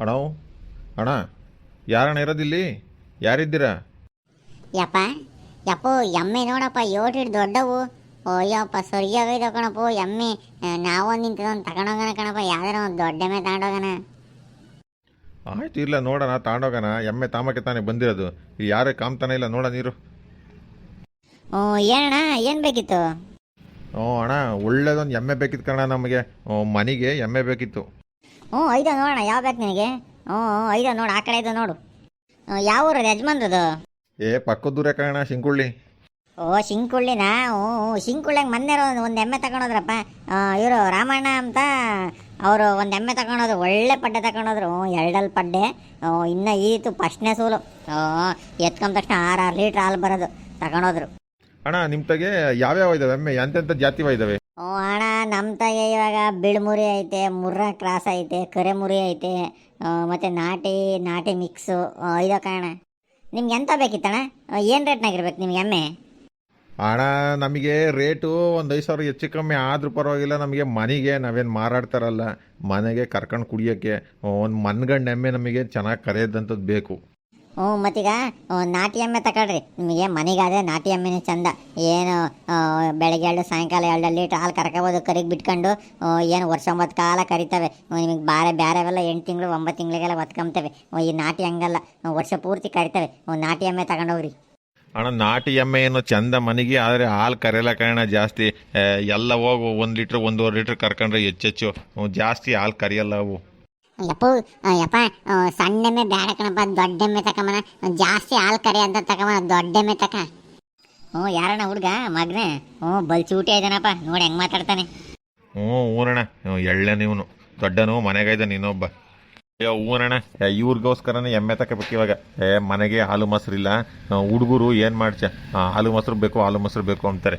ಅಣ್ಣ ಅಣ್ಣ ಯಾರಣ್ಣ ಇರೋದಿಲ್ಲಿ ಯಾರಿದ್ದೀರಾ? ಯಪ್ಪ ಯಪ್ಪೋ ಎಮ್ಮೆ ನೋಡಪ್ಪ ಏಟಿಡ್ ದೊಡ್ಡವು. ಅಯ್ಯಪ್ಪ ಸರಿಯಾಗೈದ ಕಣಪ್ಪ ಎಮ್ಮೆ. ನಾವೊಂದು ನಾವು ನಿಂತ್ಕೊಂಡು ತಗೊಂಡೋಗೋಣ ಕಣಪ್ಪ ಯಾವ್ದಾರ ಒಂದು ದೊಡ್ಡ ಎಮ್ಮೆ ತಗೊಂಡೋಗಣ. ಆಯ್ತು ಇಲ್ಲ ನೋಡೋಣ ತಗೊಂಡೋಗಣ. ಎಮ್ಮೆ ತಾಮಕ್ಕೆ ತಾನೇ ಬಂದಿರೋದು. ಯಾರೇ ಕಾಮ್ತಾನೆ ಇಲ್ಲ ನೋಡ ನೀರು. ಓ ಏನಣ್ಣ ಏನು ಬೇಕಿತ್ತು? ಹ್ಞೂ ಅಣ್ಣ ಒಳ್ಳೇದೊಂದು ಎಮ್ಮೆ ಬೇಕಿತ್ತು ಕಣ ನಮಗೆ. ಮನೆಗೆ ಎಮ್ಮೆ ಬೇಕಿತ್ತು. ಹ್ಞೂ ಐದ ನೋಡೋಣ ಯಾವ ಬೇಕು ನಿನಗೆ? ಹ್ಞೂ ಐದು ನೋಡು ಆ ಕಡೆ ಇದು ನೋಡು ಯಾವ ಊರು ಯಜಮಾನ್ರದು? ಏ ಪಕ್ಕದ ದೂರ ಕಣ ಶಿಂಕುಳ್ಳಿ. ಓ ಶಿಂಕುಳ್ಳಿನ? ಹ್ಞೂ ಶಿಂಕುಳ್ಳಿಗೆ ಮೊನ್ನೆ ಒಂದು ಎಮ್ಮೆ ತಗೊಂಡೋದ್ರಪ್ಪ. ಇವರು ರಾಮಣ್ಣ ಅಂತ ಅವರು ಒಂದು ಎಮ್ಮೆ ತಗೊಂಡೋದ್ರು ಒಳ್ಳೆ ಪಡ್ಡೆ ತಗೊಂಡೋದ್ರು. ಹ್ಞೂ ಎರಡಲ್ಲಿ ಪಡ್ಡೆ. ಇನ್ನು ಈತು ಫಸ್ಟ್ನೇ ಸೂಲು. ಎತ್ಕೊಂಡ ತಕ್ಷಣ ಆರು ಆರು ಲೀಟ್ರ್ ಹಾಲು ಬರೋದು ತಗೊಂಡೋದ್ರು. ಅಣ್ಣ ನಿಮ್ಮ ತಗೆ ಯಾವ್ಯಾವ ಇದಾವೆ ಎಮ್ಮೆ ಎಂತೆಂಥ ಜಾತಿವ ಹ್ಞೂ ಅಣ್ಣ ನಮ್ಮ ತಾಯಿ ಇವಾಗ ಬಿಳ್ಮುರಿ ಐತೆ, ಮುರ್ರ ಕ್ರಾಸ್ ಐತೆ, ಕರೆಮುರಿ ಐತೆ ಮತ್ತು ಮತ್ತೆ ನಾಟಿ ನಾಟಿ ಮಿಕ್ಸು ಇದೋ ಕಾಣ ನಿಮ್ಗೆ ಎಂತ ಬೇಕಿತ್ತಣ್ಣ? ಏನು ರೇಟ್ನಾಗಿರ್ಬೇಕು ನಿಮ್ಗೆ ಎಮ್ಮೆ? ಅಣ್ಣ, ನಮಗೆ ರೇಟು ಒಂದು ಐದು ಸಾವಿರ ಹೆಚ್ಚು ಕಮ್ಮಿ ಆದರೂ ಪರವಾಗಿಲ್ಲ, ನಮಗೆ ಮನೆಗೆ ನಾವೇನು ಮಾರಾಡ್ತಾರಲ್ಲ, ಮನೆಗೆ ಕರ್ಕೊಂಡು ಕುಡಿಯೋಕ್ಕೆ, ಒಂದು ಮನ್ಗಂಡು ಎಮ್ಮೆ ನಮಗೆ ಚೆನ್ನಾಗಿ ಕರೆಯೋದಂಥದ್ದು ಬೇಕು. ಹ್ಞೂ, ಮತ್ತೀಗ ನಾಟಿ ಎಮ್ಮೆ ತಗೊಳ್ರಿ ನಿಮಗೆ ಮನೆಗಾದ್ರೆ ನಾಟಿ ಎಮ್ಮೆನೇ ಚಂದ. ಏನು ಬೆಳಗ್ಗೆ ಎರಡು ಸಾಯಂಕಾಲ ಎರಡು ಲೀಟ್ರ್ ಹಾಲು ಕರ್ಕೋಬೋದು, ಕರಿಗೆ ಬಿಟ್ಕೊಂಡು ಏನು ವರ್ಷ ಒಂಬತ್ತು ಕಾಲ ಕರಿತವೆ. ನಿಮಗೆ ಬಾರೆ ಅವೆಲ್ಲ ಎಂಟು ತಿಂಗಳು, ಒಂಬತ್ತು ತಿಂಗಳಿಗೆಲ್ಲ ಒತ್ಕೊಂತವೆ ಈ ನಾಟಿ ಹಂಗಲ್ಲ. ವರ್ಷ ಪೂರ್ತಿ ಕರಿತವೆ. ನಾಟಿ ಎಮ್ಮೆ ತಗೊಂಡೋಗ್ರಿ. ಅಣ್ಣ, ನಾಟಿ ಎಮ್ಮೆ ಏನು ಚಂದ ಮನೆಗೆ, ಆದರೆ ಹಾಲು ಕರೆಯಲ್ಲ ಕಾರಣ ಜಾಸ್ತಿ. ಎಲ್ಲ ಹೋಗು, ಒಂದು ಲೀಟ್ರ್, ಒಂದೂವರೆ ಲೀಟ್ರ್ ಕರ್ಕೊಂಡ್ರೆ ಹೆಚ್ಚೆಚ್ಚು ಜಾಸ್ತಿ ಹಾಲು ಕರಿಯಲ್ಲ ಅವು. ಯಪ್ಪ ಸಣ್ಣ ಎಮ್ಮೆ ಬೇಡ ಕಣಪ್ಪ, ದೊಡ್ಡೆಮ್ಮೆ ತಕೊಂಬನ ಜಾಸ್ತಿ ಹಾಲು ಕರೆ ಅಂತ ದೊಡ್ಡ ಎಮ್ಮೆ ತಕ. ಹ್ಞೂ, ಯಾರಣ್ಣ ಹುಡುಗ, ಮಗನೇ? ಹ್ಞೂ ಬಲ್ ಚೂಟಿ ಇದ್ದಾನಪ್ಪ ನೋಡಿ ಹೆಂಗ್ ಮಾತಾಡ್ತಾನೆ. ಹ್ಞೂ ಊನಣ್ಣ ಎಳ್ಳೆನ ಇವನು. ದೊಡ್ಡನು, ಮನೆಗೈದ ನೀನೊಬ್ಬ. ಅಯ್ಯೋ, ಊರಣ್ಣ ಇವ್ರಿಗೋಸ್ಕರನೇ ಎಮ್ಮೆ ತಕೋಬೇಕು ಇವಾಗ. ಏ, ಮನೆಗೆ ಹಾಲು ಮೊಸರಿಲ್ಲ. ಹುಡುಗರು ಏನು ಮಾಡ್ಚ? ಹಾಲು ಮೊಸರು ಬೇಕು, ಹಾಲು ಮೊಸರು ಬೇಕು ಅಂತಾರೆ.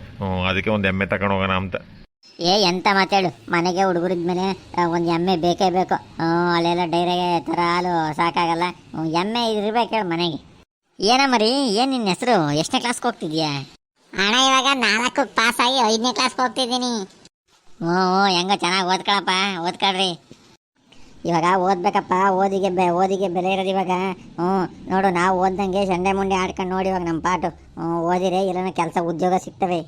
ಅದಕ್ಕೆ ಒಂದು ಎಮ್ಮೆ ತಗೊಂಡು ಹೋಗೋಣ ಅಂತ. ಏ ಎಂತ ಮಾತಾಡು ಮನೆಗೆ ಹುಡುಗರಿದ್ಮೇಲೆ ಒಂದು ಎಮ್ಮೆ ಬೇಕೇ ಬೇಕು. ಅಲ್ಲೆಲ್ಲ ಡೈರಿಗೆ ಥರ ಹಾಲು ಸಾಕಾಗಲ್ಲ. ಎಮ್ಮೆ ಇರ್ಬೇಕು ಹೇಳು ಮನೆಗೆ. ಏನ ಮರಿ ಏನು ನಿನ್ನ ಹೆಸರು? ಎಷ್ಟನೇ ಕ್ಲಾಸ್ಗೆ ಹೋಗ್ತಿದ್ಯಾ? ಅಣ್ಣ ಇವಾಗ ನಾಲ್ಕು ಪಾಸ್ ಆಗಿ ಐದನೇ ಕ್ಲಾಸ್ಗೆ ಹೋಗ್ತಿದ್ದೀನಿ. ಹ್ಞೂ ಹ್ಞೂ ಹೆಂಗೋ ಚೆನ್ನಾಗಿ ಓದ್ಕೊಳಪ್ಪ ಓದ್ಕೊಳ್ರಿ. ಇವಾಗ ಓದ್ಬೇಕಪ್ಪ ಓದಿಗೆ ಬೆ ಓದಿಗೆ ಬೆಲೆ ಇರೋದು ಇವಾಗ. ಹ್ಞೂ ನೋಡು ನಾವು ಓದ್ದಂಗೆ ಸಂಡೆ ಮುಂಡೆ ಆಡ್ಕೊಂಡು ನೋಡಿ ಇವಾಗ ನಮ್ಮ ಪಾಟು ಹ್ಞೂ ಓದಿರೇ ಇಲ್ಲನ ಕೆಲಸ ಉದ್ಯೋಗ ಸಿಗ್ತವೆ.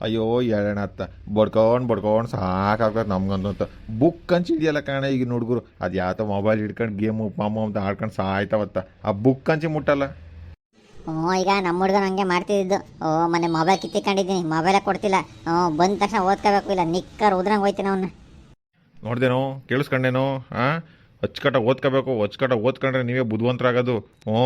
ಅಯ್ಯೋ ಹೇಳೋಣ ಅತ್ತ ಬಡ್ಕೊಂಡು ಬಡ್ಕೊಂಡು ಸಾಕಾಗ್ತದೆ ನಮ್ಗಂತ ಬುಕ್ ಹಂಚಿದೆಯಲ್ಲ ಕಾಣೆ ಈಗ ಹುಡುಗರು ಅದು ಯಾತ ಮೊಬೈಲ್ ಹಿಡ್ಕೊಂಡು ಗೇಮು ಪಾಮು ಅಂತ ಆಡ್ಕೊಂಡು ಸಾಯ್ತಾವತ್ತ ಆ ಬುಕ್ ಅಂಚಿ ಮುಟ್ಟಲ್ಲ ಹ್ಞೂ ಈಗ ನಮ್ಮ ಹುಡುಗನ ಹಂಗೆ ಮಾಡ್ತಿದ್ದು ಓ ಮೊನ್ನೆ ಮೊಬೈಲ್ ಕಿತ್ತಿಕೊಂಡಿದ್ದೀನಿ ಮೊಬೈಲೇ ಕೊಡ್ತಿಲ್ಲ ಹ್ಞೂ ಬಂದ ತಕ್ಷಣ ಓದ್ಕೋಬೇಕು ಇಲ್ಲ ನಿಕ್ಕರ್ ಉದ್ರಂಗೆ ಹೋಯ್ತೀನಿ ಅವನ್ನ ನೋಡ್ದೇನೋ ಕೇಳಿಸ್ಕೊಂಡೇನೋ ಹಾಂ ಅಚ್ಚುಕಟ್ಟ ಓದ್ಕೋಬೇಕು ಅಚ್ಚುಕಟ್ಟ ಓದ್ಕೊಂಡ್ರೆ ನೀವೇ ಬುದ್ಧಿವಂತರಾಗೋದು ಹ್ಞೂ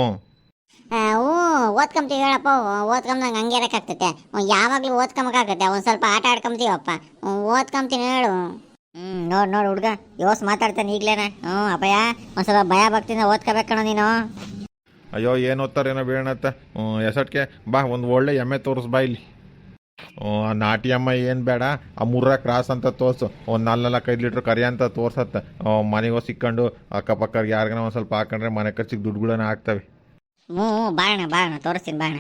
ಹ್ಞೂ ಓದ್ಕೊಂತೀವಿ ಹೇಳಪ್ಪ ಓದ್ಕೊಂಬಂಗೆ ಹಂಗೆ ಇರೋಕ್ಕಾಗ್ತೈತೆ ಯಾವಾಗಲೂ ಓದ್ಕೊಂಬಕ್ಕಾಗತ್ತೆ ಒಂದು ಸ್ವಲ್ಪ ಆಟ ಆಡ್ಕೊಂತೀವಪ್ಪ ಓದ್ಕೊಂಬ್ತೀನಿ ಹೇಳು. ಹ್ಞೂ ನೋಡಿ, ನೋಡು ಹುಡುಗ. ಯೋಸ್ ಮಾತಾಡ್ತಾನೆ ಈಗಲೇನೆ. ಹ್ಞೂ ಅಪ್ಪಯ್ಯ, ಒಂದು ಸ್ವಲ್ಪ ಭಯ ಭಕ್ತಿಯಿಂದ ಕಣೋ ನೀನು. ಅಯ್ಯೋ, ಏನು ಓದ್ತಾರೇನೋ ಬೀಳಣತ್ತ. ಎಸಟ್ಗೆ ಬಾ, ಒಂದು ಒಳ್ಳೆ ಎಮ್ಮೆ ತೋರಿಸ್ ಬಾ ಇಲ್ಲಿ. ಆ ನಾಟಿ ಅಮ್ಮ ಏನು ಬೇಡ, ಆ ಮುರ್ರ ಕ್ರಾಸ್ ಅಂತ ತೋರಿಸು. ಒಂದು ನಾಲ್ಕು ನಾಲ್ಕು ಐದು ಲೀಟ್ರ್ ಕರಿ ಅಂತ ತೋರ್ಸತ್ತೆ. ಮನೆಗೆ ಸಿಕ್ಕೊಂಡು ಅಕ್ಕಪಕ್ಕ ಯಾರಿಗಾನ ಒಂದು ಸ್ವಲ್ಪ ಹಾಕೊಂಡ್ರೆ ಮನೆ ಖರ್ಚಿಗೆ ದುಡ್ಡುಗಳನ್ನ ಹಾಕ್ತವೆ. ಹ್ಞೂ ಬಾಣ ಬಾಣ ತೋರಿಸ್ತೀನಿ ಬಾಣ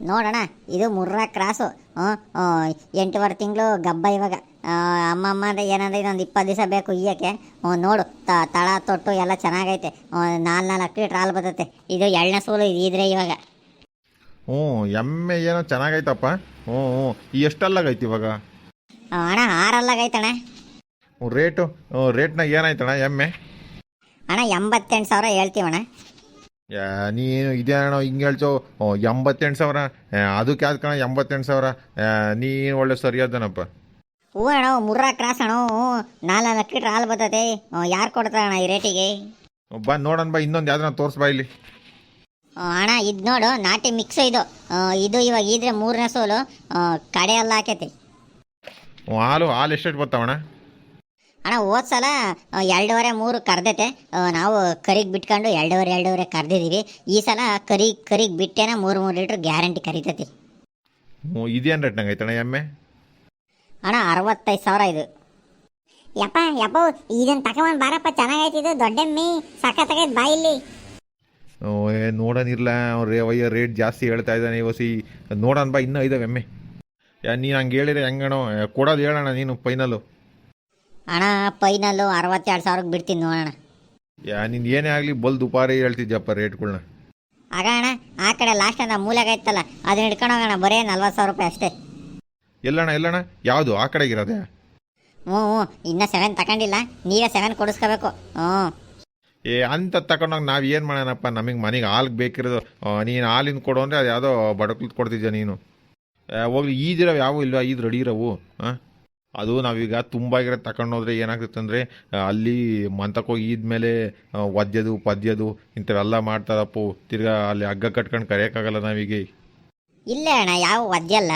ನೋಡೋಣ ಇದು ಮುರ್ರಾ ಕ್ರಾಸು. ಹ್ಞೂ ಎಂಟೂವರೆ ತಿಂಗಳು ಗಬ್ಬ ಇವಾಗ. ಅಮ್ಮ ಅಮ್ಮ ಅಂದರೆ ಏನಂದ್ರೆ ಇನ್ನೊಂದು ಇಪ್ಪತ್ತು ದಿವಸ ಬೇಕು ಇಯ್ಯಕ್ಕೆ ಹ್ಞೂ ನೋಡು ತ ತಳ ತೊಟ್ಟು ಎಲ್ಲ ಚೆನ್ನಾಗೈತೆ. ನಾಲ್ಕು ನಾಲ್ಕು ಲೀಟ್ರ್ ಹಾಲು ಬರ್ತೈತೆ. ಇದು ಎಳ್ಳೆ ಸೂಲು ಇದು ಇದ್ರೆ ಇವಾಗ. ಹ್ಞೂ ಎಮ್ಮೆ ಏನೋ ಚೆನ್ನಾಗೈತಪ್ಪ. ಹ್ಞೂ ಹ್ಞೂ ಎಷ್ಟಲ್ಲಾಗೈತೆ ಇವಾಗ? ಅಣ್ಣ ಆರಲ್ಲಾಗೈತಣ್ಣ. ರೇಟು ರೇಟ್ನಾಗ ಏನಾಯ್ತಣ್ಣ ಎಮ್ಮೆ? ಅಣ್ಣ ಎಂಬತ್ತೆಂಟು ಸಾವಿರ ಹೇಳ್ತೀವಣ್ಣ. ನೀನು ಇದೇನೋ ಹಿಂಗೆ ಹೇಳ್ತೋ ಎಂಬತ್ತೆಂಟು ಸಾವಿರ ಅದಕ್ಕೆ ಯಾವ್ದು ಕಣ ಎಂಬತ್ತೆಂಟು ಸಾವಿರ ನೀನು ಒಳ್ಳೆ ಸರಿಯಾದನಪ್ಪ. ಹೂ ಅಣ್ಣ ಮುರ್ರಾ ಕ್ರಾಸ್ ಅಣ್ಣ ನಾಲ್ಕು ಲಕ್ಷ ಲೀಟ್ರ್ ಹಾಲು ಬರ್ತೈತೆ. ಯಾರು ಕೊಡ್ತಾರೆ ಅಣ್ಣ ಈ ರೇಟಿಗೆ? ಬಾ ನೋಡೋಣ ಬಾ ಇನ್ನೊಂದು ಯಾವ್ದನ್ನ ತೋರಿಸ್ಬಾ ಇಲ್ಲಿ. ಅಣ್ಣ ಇದು ನೋಡು ನಾಟಿ ಮಿಕ್ಸ್ ಇದು. ಇದು ಇವಾಗ ಇದ್ರೆ ಮೂರನೇ ಸೋಲು. ಕಡೆ ಎಲ್ಲ ಹಾಕೈತಿ. ಹಾಲು ಹಾಲು ಎಷ್ಟು ಬರ್ತಾವಣ್ಣ? ಅಣ್ಣ ಹೋದ ಸಲ ಎರಡೂವರೆ ಮೂರು ಕರ್ದೈತೆ. ನಾವು ಕರಿಗೆ ಬಿಟ್ಕೊಂಡು ಎರಡೂವರೆ ಎರಡೂವರೆ ಕರೆದಿದ್ದೀವಿ ಈ ಸಲ ಕರಿ ಕರಿಗೆ ಬಿಟ್ಟೇನ ಮೂರು ಮೂರು ಲೀಟ್ರ್ ಗ್ಯಾರಂಟಿ ಕರಿತೈತಿ. ಇದೇನು ರೇಟ್ ನಂಗೆ ಐತಣ್ಣ ಎಮ್ಮೆ? ಅಣ್ಣ ಅರವತ್ತೈದು ಸಾವಿರ ಇದು. ಯಪ್ಪ ಯಪ್ಪ ಇದನ್ನ ತಗೊಂಡ್ ಬಾರಪ್ಪ ಚೆನ್ನಾಗೈತಿ ಇದು ದೊಡ್ಡಮ್ಮಿ ಸಖತ್ತಾಗೈತೆ ಬಾ ಇಲ್ಲಿ. ನೋಡೋನಿರ್ಲ ರೇ ಒಯ್ಯ ರೇಟ್ ಜಾಸ್ತಿ ಹೇಳ್ತಾ ಇದ್ದಾನೆ ಇವಸಿ ನೋಡೋಣ ಬಾ ಇನ್ನೂ ಇದಾವೆ ಎಮ್ಮೆ. ನೀನು ಹಂಗೆ ಹೇಳಿದ್ರೆ ಹೆಂಗಣೋ ಕೊಡೋದು ಹೇಳೋಣ ನೀನು ಫೈನಲ್ಲು. ಅಣ್ಣ ಪೈನಲ್ಲು ಅರವತ್ತೆರಡು ಸಾವಿರಕ್ಕೆ ಬಿಡ್ತೀನಿ ನೋಡೋಣ. ಯಾ ನೀನು ಏನೇ ಆಗಲಿ ಬಲ್ ದುಪಾರಿ ಹೇಳ್ತಿದ್ಯಪ್ಪ ರೇಟ್ಗಳನ್ನ ಆಗ ಅಣ್ಣ ಆ ಕಡೆ ಲಾಸ್ಟ್ ಅಂದ ಮೂಲೆಗೆ ಐತಲ್ಲ ಅದನ್ನ ಹಿಡ್ಕೊಂಡು ಹೋಗೋಣ ಬರೇ ನಲ್ವತ್ತು ಸಾವಿರ ರೂಪಾಯಿ ಅಷ್ಟೇ. ಎಲ್ಲಣ್ಣ ಎಲ್ಲಣ್ಣ ಯಾವುದು ಆ ಕಡೆಗಿರೋದೆ ಹ್ಞೂ ಹ್ಞೂ ಇನ್ನೂ ಸೆವೆನ್ ತಗೊಂಡಿಲ್ಲ ನೀವೇ ಸೆವೆನ್ ಕೊಡಿಸ್ಕೋಬೇಕು. ಹ್ಞೂ. ಏ ಅಂತ ತಗೊಂಡೋಗಿ ನಾವು ಏನು ಮಾಡೋಣಪ್ಪ ನಮಗೆ ಮನೆಗೆ ಹಾಲ್ಗೆ ಬೇಕಿರೋದು ನೀನು ಹಾಲಿನ ಕೊಡು ಅಂದರೆ ಅದು ಯಾವುದೋ ಬಡಕ್ಲದ್ ಕೊಡ್ತಿದ್ಯಾ ನೀನು? ಆ, ಹೋಗ್ಲಿ ಈದಿರೋ ಯಾವ ಇಲ್ವಾ ಈದ್ ರೆಡಿ ಇರೋವು ಹಾಂ ಅದು ನಾವೀಗ ತುಂಬ ಆಗಿರೋ ತಗೊಂಡೋದ್ರೆ ಏನಾಗ್ತಿತ್ತು ಅಂದರೆ ಅಲ್ಲಿ ಮಂತಕ್ಕೋಗಿ ಇದ್ಮೇಲೆ ಒದ್ಯದು ಪದ್ಯದು ಇಂಥವೆಲ್ಲ ಮಾಡ್ತಾರಪ್ಪು. ತಿರ್ಗಾ ಅಲ್ಲಿ ಹಗ್ಗ ಕಟ್ಕೊಂಡು ಕರೆಯೋಕ್ಕಾಗಲ್ಲ ನಾವೀಗ. ಇಲ್ಲ ಅಣ್ಣ ಯಾವ ಒದ್ಯಲ್ಲ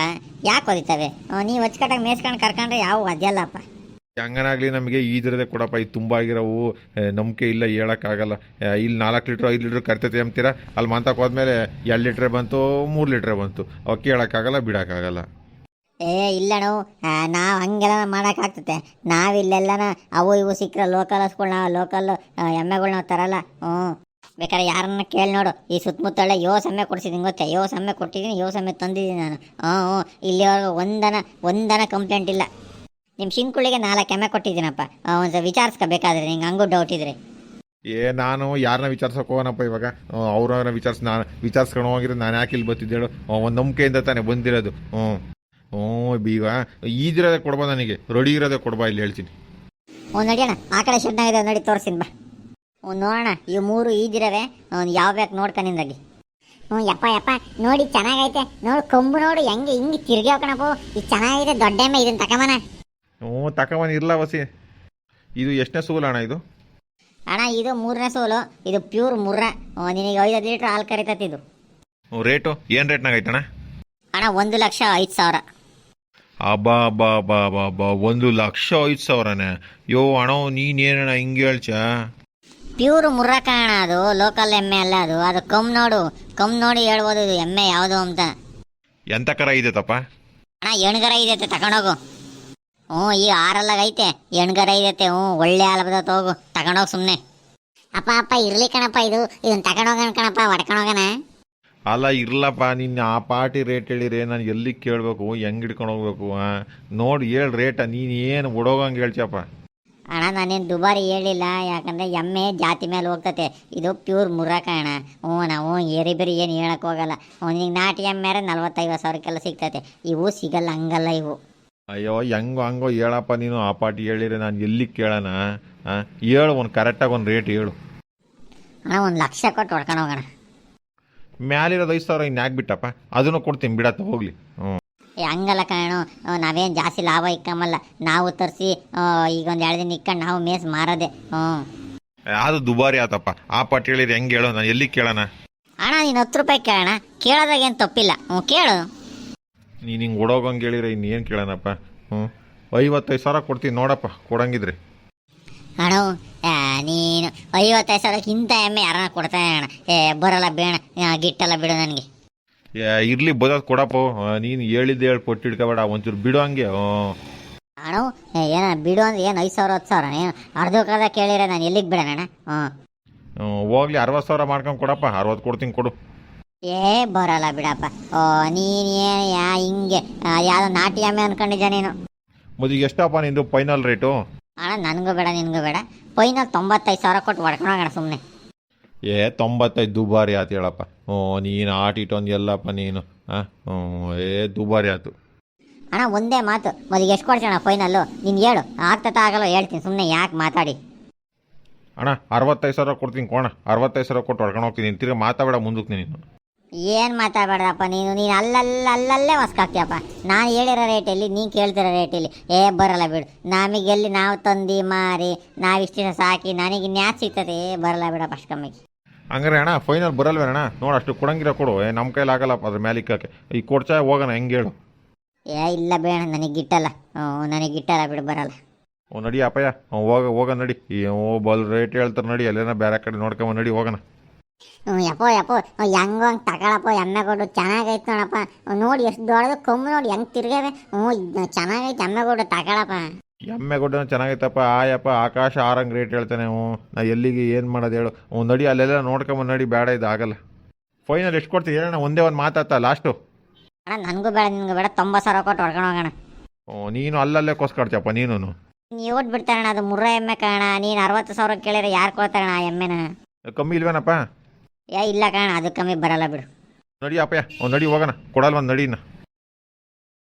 ಯಾಕೆ ಒದಿತವೆ ನೀವು ಹೊಚ್ಕಟ್ಟಾಗ ಮೇಸ್ಕೊಂಡು ಕರ್ಕೊಂಡ್ರೆ ಯಾವ ಒದ್ಯಲ್ಲಪ್ಪ ಹಂಗನಾಗ್ಲಿ ನಮಗೆ ಈದಿರದೆ ಕೊಡಪ್ಪ. ಇದು ತುಂಬ ಆಗಿರೋವು. ನಂಬಿಕೆ ಇಲ್ಲ ಹೇಳೋಕ್ಕಾಗಲ್ಲ. ಇಲ್ಲಿ ನಾಲ್ಕು ಲೀಟ್ರ್ ಐದು ಲೀಟ್ರ್ ಕರ್ತೈತೆ ಅಂತೀರಾ? ಅಲ್ಲಿ ಮಂತಕ್ಕೆ ಹೋದ್ಮೇಲೆ ಎರಡು ಲೀಟ್ರ್ ಬಂತು ಮೂರು ಲೀಟ್ರ್ ಬಂತು. ಅವು ಕೇಳೋಕ್ಕಾಗಲ್ಲ ಬಿಡೋಕ್ಕಾಗಲ್ಲ. ಏ, ಇಲ್ಲಣ್ಣ. ನಾವು ಹಂಗೆಲ್ಲ ಮಾಡೋಕ್ಕಾಗ್ತತೆ. ನಾವಿಲ್ಲೆಲ್ಲನ ಅವು ಇವು ಸಿಕ್ಕರೆ ಲೋಕಲ್ ಹಸ್ಗಳ್ನ ಲೋಕಲ್ ಎಮ್ಮೆಗಳ್ನ ತರಲ್ಲ. ಹ್ಞೂ. ಬೇಕಾದ್ರೆ ಯಾರನ್ನ ಕೇಳಿ ನೋಡು. ಈ ಸುತ್ತಮುತ್ತಳೆ ಯೋ ಸಮಯ ಕೊಡ್ಸಿದ್ದೀನಿ ಗೊತ್ತಾ? ಯೋ ಸಮ್ಮೆ ಕೊಟ್ಟಿದ್ದೀನಿ ಯೋ ಸಮಯ ತಂದಿದ್ದೀನಿ ನಾನು. ಹ್ಞೂ ಹ್ಞೂ. ಇಲ್ಲಿವರೆಗೂ ಒಂದನ ಒಂದನ ಕಂಪ್ಲೇಂಟ್ ಇಲ್ಲ. ನಿಮ್ಮ ಶಿಂಕುಳಿಗೆ ನಾಲ್ಕು ಎಮ್ಮೆ ಕೊಟ್ಟಿದ್ದೀನಪ್ಪ. ಒಂದು ವಿಚಾರಿಸ್ಕೋಬೇಕಾದ್ರೆ ನಿಂಗೆ ಹಂಗೂ ಡೌಟ್ ಇದ್ರೆ. ಏ, ನಾನು ಯಾರನ್ನ ವಿಚಾರ್ಸಕ್ಕೆ ಹೋಗೋಣಪ್ಪ ಇವಾಗ? ಅವ್ರನ್ನ ವಿಚಾರಿಸ್ ನಾನು ವಿಚಾರಿಸ್ಕೊಂಡು ಹೋಗಿರೋದು ನಾನು ಯಾಕೆ ಇಲ್ಲಿ ಬರ್ತಿದ್ದೇಳು ಒಂದು ನಂಬಿಕೆಯಿಂದ ತಾನೇ ಬಂದಿರೋದು. ಹ್ಞೂ. ಹ್ಞೂ ಬೀಗ. ಈದಿರೋದೇ ಕೊಡ್ಬಾ ನನಗೆ. ರೆಡಿ ಇರೋದೇ ಕೊಡ್ಬಾ ಇಲ್ಲಿ ಹೇಳ್ತೀನಿ. ಒಂದು ಅಣ್ಣ. ಆ ಕಡೆ ಶೆಡ್ನಾಗಿದೆ ನೋಡಿ ತೋರಿಸ್ತೀನಿ ಬಾ. ಒಂದು ನೋಡೋಣ ಇವು ಮೂರು ಈದಿರವೆ ಅವ್ನು ಯಾವ ಬೇಕು ನೋಡ್ಕೊಂಡಿಂದಾಗಿ ಹ್ಞೂ ಯಪ್ಪ ಯಪ್ಪ. ನೋಡಿ ಚೆನ್ನಾಗೈತೆ. ನೋಡು ಕೊಂಬು ನೋಡು ಹೆಂಗೆ ಹಿಂಗೆ ತಿರ್ಗಿ ಬೋ ಇದು ಚೆನ್ನಾಗಿದೆ ದೊಡ್ಡ ಎಮ್ಮೆ ಇದನ್ನ ತಗೊಂಬನ ಹ್ಞೂ ತಕಮನ ಇರಲ್ಲ ವಸಿ. ಇದು ಎಷ್ಟನೇ ಸೂಲ್ ಅಣ್ಣ ಇದು? ಅಣ್ಣ ಇದು ಮೂರನೇ ಸೋಲು. ಇದು ಪ್ಯೂರ್ ಮುರ್ರ. ಹ್ಞೂ, ನಿನಗೆ ಐದು ಲೀಟ್ರ್ ಹಾಲು ಹ್ಞೂ ರೇಟು ಏನು ರೇಟ್ನಾಗೈತಣ್ಣ ಅಣ್ಣ ಒಂದು ಲಕ್ಷ ಐದು ಸಾವಿರ. ಅಬ್ಬಾ ಬಾ ಬಾ ಬಾ ಬಾ ಒಂದು ಲಕ್ಷ ಐದು ಸಾವಿರನೇ. ಯೋ ಅಣ್ಣ ನೀನೇನಣ ಹಿಂಗೆ ಹೇಳ್ಚ? ಪ್ಯೂರ್ ಮುರ್ರ ಕಾಣ ಅದು ಲೋಕಲ್ ಎಮ್ಮೆ ಅಲ್ಲ ಅದು. ಅದು ಕಮ್ ನೋಡು ಕಮ್ ನೋಡಿ ಹೇಳ್ಬೋದು ಇದು ಎಮ್ಮೆ ಯಾವುದು ಅಂತ. ಎಂತ ಕರ ಇದೆ ತಪ್ಪ? ಅಣ್ಣ ಎಣ್ಗರ ಇದೈತೆ ತಗೊಂಡೋಗು. ಹ್ಞೂ ಈ ಆರಲ್ಲಾಗ ಐತೆ ಎಣ್ಗರ ಇದೈತೆ ಹ್ಞೂ ಒಳ್ಳೆ ಹಾಲು ಬದ ಹೋಗು ತಗೊಂಡೋಗು ಸುಮ್ಮನೆ ಅಪ್ಪ ಅಪ್ಪ ಇರ್ಲಿ ಕಣಪ್ಪ ಇದು. ಇದನ್ನ ತಗೊಂಡೋಗೋಣ ಕಣಪ್ಪ ಹೊಡ್ಕೊಂಡೋಗೋಣ. ಅಲ್ಲ ಇರ್ಲಪ್ಪ ನಿನ್ನ ಆ ಪಾರ್ಟಿ ರೇಟ್ ಹೇಳಿರಿ ನಾನು ಎಲ್ಲಿ ಕೇಳಬೇಕು? ಹೆಂಗೆ ಹಿಡ್ಕೊಂಡು ಹೋಗ್ಬೇಕು? ನೋಡಿ ಹೇಳಿ ರೇಟ ನೀನು ಏನು ಉಡೋಗಂಗೆ ಹೇಳ್ಚಪ್ಪ ಅಣ್ಣ ನಾನೇನು ದುಬಾರಿ ಹೇಳಿಲ್ಲ. ಯಾಕಂದರೆ ಎಮ್ಮೆ ಜಾತಿ ಮೇಲೆ ಹೋಗ್ತತೆ. ಇದು ಪ್ಯೂರ್ ಮುರಾಕ ಅಣ್ಣ. ಹ್ಞೂ ನಾವು ಏರಿ ಬೇರೆ ಏನು ಹೇಳಕ್ಕೆ ಹೋಗಲ್ಲ. ನಿಂಗೆ ನಾಟಿ ಎಮ್ಮೆ ನಲ್ವತ್ತೈವತ್ತು ಸಾವಿರಕ್ಕೆಲ್ಲ ಸಿಗ್ತತೆ. ಇವು ಸಿಗಲ್ಲ ಹಂಗಲ್ಲ ಇವು. ಅಯ್ಯೋ ಹೆಂಗೋ ಹಂಗೋ ಹೇಳಪ್ಪ ನೀನು. ಆ ಪಾಟಿ ಹೇಳಿರಿ ನಾನು ಎಲ್ಲಿ ಕೇಳೋಣ? ಹೇಳು ಒಂದು ಕರೆಕ್ಟಾಗಿ ಒಂದು ರೇಟ್ ಹೇಳು. ಅಣ್ಣ ಒಂದು ಲಕ್ಷ ಕೊಟ್ಟು ಹೊಡ್ಕೊಂಡು ಹೋಗೋಣ. ಮ್ಯಾಲಿರೋದು ಐದು ಸಾವಿರ ಇನ್ನು ಆಗ್ಬಿಟ್ಟಪ್ಪ. ಬಿಟ್ಟಪ್ಪ ಅದನ್ನು ಕೊಡ್ತೀನಿ ಬಿಡತ್ತ ಹೋಗಲಿ. ಹ್ಞೂ. ಏ ಹಂಗಲ್ಲ ಕಣೋ. ನಾವೇನು ಜಾಸ್ತಿ ಲಾಭ ಇಕ್ಕಮಲ್ಲ. ನಾವು ತರಿಸಿ ಈಗ ಒಂದು ಎರಡು ದಿನ ಇಕ್ಕಂಡು ನಾವು ಮೇಸ್ ಮಾರೋದೆ. ಹ್ಞೂ. ಅದು ದುಬಾರಿ ಆತಪ್ಪ. ಆ ಪಟ್ಟಿ ಹೇಳಿದ್ರೆ ಹೆಂಗೆ ಹೇಳೋ ನಾನು ಎಲ್ಲಿ ಕೇಳೋಣ? ಅಣ್ಣ ನೀನು ಹತ್ತು ರೂಪಾಯಿ ಕೇಳೋಣ. ಕೇಳೋದಾಗ ಏನು ತಪ್ಪಿಲ್ಲ. ಹ್ಞೂ ಕೇಳು. ನೀನು ಹಿಂಗೆ ಓಡೋಗಂಗೆ ಹೇಳಿದ್ರೆ ಇನ್ನೇನು ಕೇಳೋಣಪ್ಪ? ಹ್ಞೂ. ಐವತ್ತೈದು ಸಾವಿರ ಕೊಡ್ತೀನಿ ನೋಡಪ್ಪ ಕೊಡಂಗಿದ್ರೆ. ಅಣ್ಣ ನೀನು ಐವತ್ತೈದು ಸಾವಿರಕ್ಕೆ ಇಂಥ ಎಮ್ಮೆ ಯಾರನ್ನ ಕೊಡ್ತಾನೆ ಅಣ್ಣ. ಏ ಬರಲ್ಲ ಬೇಡ. ಆ, ಗಿಟ್ಟಲ್ಲ ಬಿಡು ನನಗೆ. ಇರ್ಲಿ ಬದೋದು ಕೊಡಪ್ಪ. ನೀನು ಹೇಳಿದ್ದು ಹೇಳಿ ಕೊಟ್ಟು ಇಡ್ಕೋಬೇಡ ಒಂಚೂರು ಬಿಡು ಹಂಗೆ. ಅಣ್ಣ ಏನ ಬಿಡು ಅಂದ್ರೆ ಏನು ಐದು ಸಾವಿರ ಹತ್ತು ಸಾವಿರ? ಏನು ಅರ್ಧ ಕಾಲ ಕೇಳಿರ ನಾನು ಎಲ್ಲಿಗೆ ಬಿಡೋಣ ಅಣ್ಣ? ಹ್ಞೂ ಹೋಗ್ಲಿ ಅರವತ್ತು ಸಾವಿರ ಮಾಡ್ಕೊಂಡು ಕೊಡಪ್ಪ. ಅರವತ್ತು ಕೊಡ್ತೀನಿ ಕೊಡು. ಏ ಬರಲ್ಲ ಬಿಡಪ್ಪ. ಓ ನೀನು ಏನು ಯಾ ಹಿಂಗೆ ಯಾವುದೋ ನಾಟಿ ಎಮ್ಮೆ ಅನ್ಕೊಂಡಿದ್ದೆ ನೀನು? ಮದುವೆ ಎಷ್ಟಪ್ಪ ನಿಂದು ಫೈನಲ್ ರೇಟು ಅಣ್ಣ ನನಗೂ ಬೇಡ ನಿನಗೂ ಬೇಡ. ಫೈನಲ್ ತೊಂಬತ್ತೈದು ಸಾವಿರ ಕೊಟ್ಟು ಹೊಡ್ಕೊಂಡೋಗೋಣ ಸುಮ್ಮನೆ ಏ ತೊಂಬತ್ತೈದು ದುಬಾರಿ ಆತು ಹೇಳಪ್ಪ. ಓ ನೀನು ಆಟಿಟೊಂದು ಎಲ್ಲಪ್ಪ ನೀನು. ಹಾಂ ಏ ದುಬಾರಿ ಆಯ್ತು ಅಣ್ಣ ಒಂದೇ ಮಾತು. ಮೊದಲಿಗೆ ಎಷ್ಟು ಕೊಡ್ತೀಣ ಫೈನಲ್ಲು? ನೀನು ಹೇಳು. ಆಗ್ತತ ಆಗಲ್ಲ ಹೇಳ್ತೀನಿ. ಸುಮ್ಮನೆ ಯಾಕೆ ಮಾತಾಡಿ? ಅಣ್ಣ ಅರವತ್ತೈದು ಸಾವಿರ ಕೊಡ್ತೀನಿ ಕೋಣ ಅರವತ್ತೈದು ಸಾವಿರ ಕೊಟ್ಟು ಹೊಡ್ಕೊಂಡು ಹೋಗ್ತೀನಿ. ತಿರ್ಗಿ ಮಾತಾಡ ಮುಂದಕ್ಕೆ ನೀನು. ಏನು ಮಾತಾಡಬೇಡಪ್ಪ ನೀನು? ನೀನು ಅಲ್ಲಲ್ಲ ಅಲ್ಲಲ್ಲೇ ಹೊಸ್ಕಾಕ್ತಿಯಪ್ಪ ನಾನು ಹೇಳಿರೋ ರೇಟಲ್ಲಿ ನೀನು ಕೇಳ್ತಿರೋ ರೇಟಲ್ಲಿ ಏ ಬರಲ್ಲ ಬಿಡು. ನಮಗೆಲ್ಲಿ ನಾವು ತಂದು ಮಾರಿ ನಾವು ಇಷ್ಟಿನ ಸಾಕಿ ನನಗೆ ನ್ಯಾಚ್ ಸಿಗ್ತದೆ. ಏ ಬರಲ್ಲ ಬಿಡಪ್ಪ ಅಷ್ಟು ಕಮ್ಮಿಗೆ ಹಂಗಾರೆ ಅಣ್ಣ ಫೈನಲ್ ಬರಲ್ವೇನಣ್ಣ? ನೋಡು ಅಷ್ಟು ಕೊಡಂಗಿರ ಕೊಡು. ಏ ನಮ್ಮ ಕೈಲಿ ಆಗಲ್ಲಪ್ಪ ಅದ್ರ ಮೇಲೆ ಇಕ್ಕಕ್ಕೆ ಈ ಕೊಡ್ಚಾ ಹೋಗೋಣ ಹೆಂಗೆ ಹೇಳು? ಏ ಇಲ್ಲ ಬೇಡ ನನಗೆ ಗಿಟ್ಟಲ್ಲ ಹ್ಞೂ ನನಗೆ ಗಿಟ್ಟಲ್ಲ ಬಿಡು ಬರಲ್ಲ. ಓ ನಡಿ ಅಪ್ಪಯ್ಯ. ಹೋಗ ಹೋಗ ನಡಿ. ಈ ಓ ಬಲ್ ರೇಟ್ ಹೇಳ್ತಾರೆ ನಡಿ ಅಲ್ಲೇನ ಬೇರೆ ಕಡೆ ನೋಡ್ಕೊಂಬ ನಡಿ ಹೋಗೋಣ. ಹ್ಞೂ ಯಪ್ಪೋ ಯಪ್ಪೋ ಹೆಂಗೋ ಹಂಗೆ ತಗೊಳಪ್ಪ ಎಮ್ಮೆ ಕೊಡು ಚೆನ್ನಾಗೈತೆ ನೋಡಪ್ಪ. ನೋಡಿ ಎಷ್ಟು ದೊಡ್ಡದು ಕೊಂಬು ನೋಡಿ ಹೆಂಗೆ ತಿರ್ಗವೆ ಹ್ಞೂ ಚೆನ್ನಾಗೈತೆ ಎಮ್ಮೆ ಕೊಡು ತಗೊಳಪ್ಪ. ಎಮ್ಮೆ ಗುಡ್ಡನ ಚೆನ್ನಾಗೈತಪ್ಪ ಆಯಪ್ಪ ಆಕಾಶ ಆರಂಗ್ ರೇಟ್ ಹೇಳ್ತಾನೆ ಹ್ಞೂ ನಾ ಎಲ್ಲಿಗೆ ಏನು ಮಾಡೋದು ಹೇಳು. ಹ್ಞೂ ನಡಿ ಅಲ್ಲೆಲ್ಲ ನೋಡ್ಕೊಂಬ ನಡಿ ಬೇಡ ಇದು ಆಗಲ್ಲ. ಫೈನಲ್ ಎಷ್ಟು ಕೊಡ್ತೀವಿ ಹೇಳೋಣ ಒಂದೇ ಒಂದು ಮಾತಾಡ್ತಾ ಲಾಸ್ಟು ಅಣ್ಣ ನನಗೂ ಬೇಡ ನಿನಗೂ ಬೇಡ ತೊಂಬತ್ತು ಸಾವಿರ ಕೊಟ್ಟು ಹೊಡ್ಕೊಂಡು ಹೋಗೋಣ. ಓ ನೀನು ಅಲ್ಲಲ್ಲೇ ಕೊಸ್ಕಾಡ್ತಪ್ಪ ನೀನು ನೀವು ಬಿಡ್ತಾರಣ ಅದು ಮುರ್ರ ಎಮ್ಮೆ ಕಾಣ ನೀನು ಅರವತ್ತು ಸಾವಿರ ಕೇಳಿದ್ರೆ ಯಾರು ಕೊಡ್ತಾರಣ ಆ ಎಮ್ಮೆನ? ಕಮ್ಮಿ ಇಲ್ವೇನಪ್ಪ? ಏ, ಇಲ್ಲ ಕಾಣ ಅದು ಕಮ್ಮಿ ಬರಲ್ಲ ಬಿಡು. ನಡಿ ಅಪ್ಪಯ್ಯ, ಒಂದು ನಡಿ ಹೋಗೋಣ. ಕೊಡಲ್ವ ಒಂದು ನಡಿನ?